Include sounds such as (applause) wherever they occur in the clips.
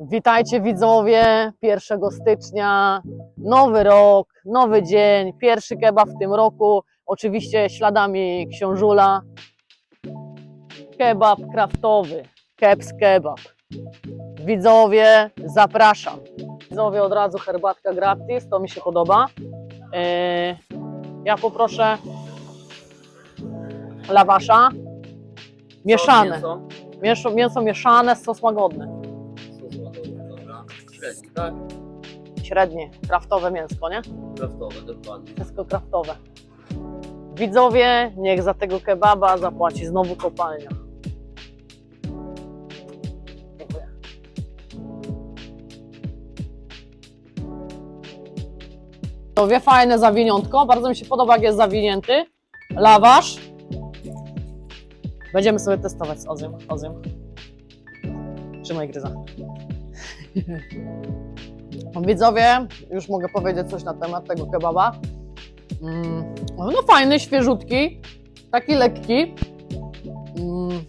Witajcie widzowie, 1 stycznia, nowy rok, nowy dzień, pierwszy kebab w tym roku, oczywiście śladami książula. Kebab kraftowy, Kebs Kebab. Widzowie, zapraszam. Widzowie, od razu herbatka gratis, to mi się podoba. Yy, ja poproszę lawasza, mieszane, Mięso. mięso, mięso mieszane, sos łagodny. Średni, tak? Średnie, kraftowe mięsko, nie? Kraftowe, dokładnie. Wszystko kraftowe. Widzowie, niech za tego kebaba zapłaci znowu kopalnia. Dziękuję. Widzowie, fajne zawiniątko. Bardzo mi się podoba, jak jest zawinięty. Lawasz. Będziemy sobie testować z Ozym. Ozym. Trzymaj gryza. (laughs) Widzowie, już mogę powiedzieć coś na temat tego kebaba. Mm, no fajny, świeżutki, taki lekki. Mm,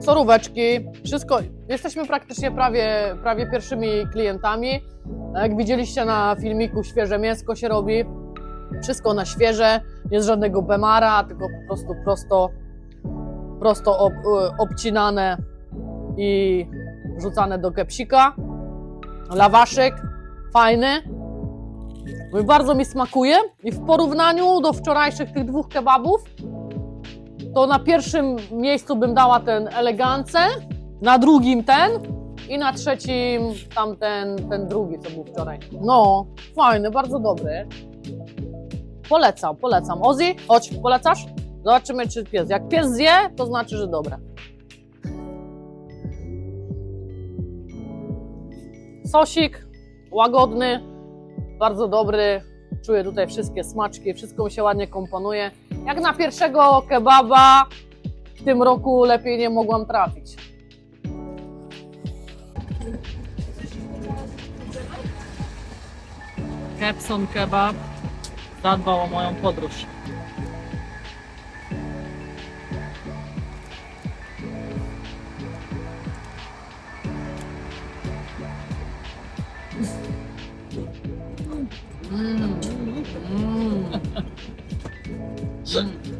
Soróweczki, wszystko. Jesteśmy praktycznie prawie, prawie pierwszymi klientami. Jak widzieliście na filmiku, świeże mięsko się robi. Wszystko na świeże, nie z żadnego bemara, tylko po prostu prosto, prosto ob, obcinane i wrzucane do kepsika. Lawaszek, fajny. Bardzo mi smakuje i w porównaniu do wczorajszych tych dwóch kebabów, to na pierwszym miejscu bym dała ten elegance, na drugim ten i na trzecim tamten, ten drugi, co był wczoraj. No, fajny, bardzo dobry. Polecam, polecam. Ozzy, chodź, polecasz? Zobaczymy, czy pies. Jak pies zje, to znaczy, że dobre. Sosik łagodny, bardzo dobry. Czuję tutaj wszystkie smaczki, wszystko mi się ładnie komponuje. Jak na pierwszego kebaba w tym roku lepiej nie mogłam trafić. Kepson Kebab zadbał o moją podróż.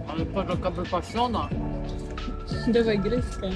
Ale patrz jaka wypasiona. Dawaj gryzkę.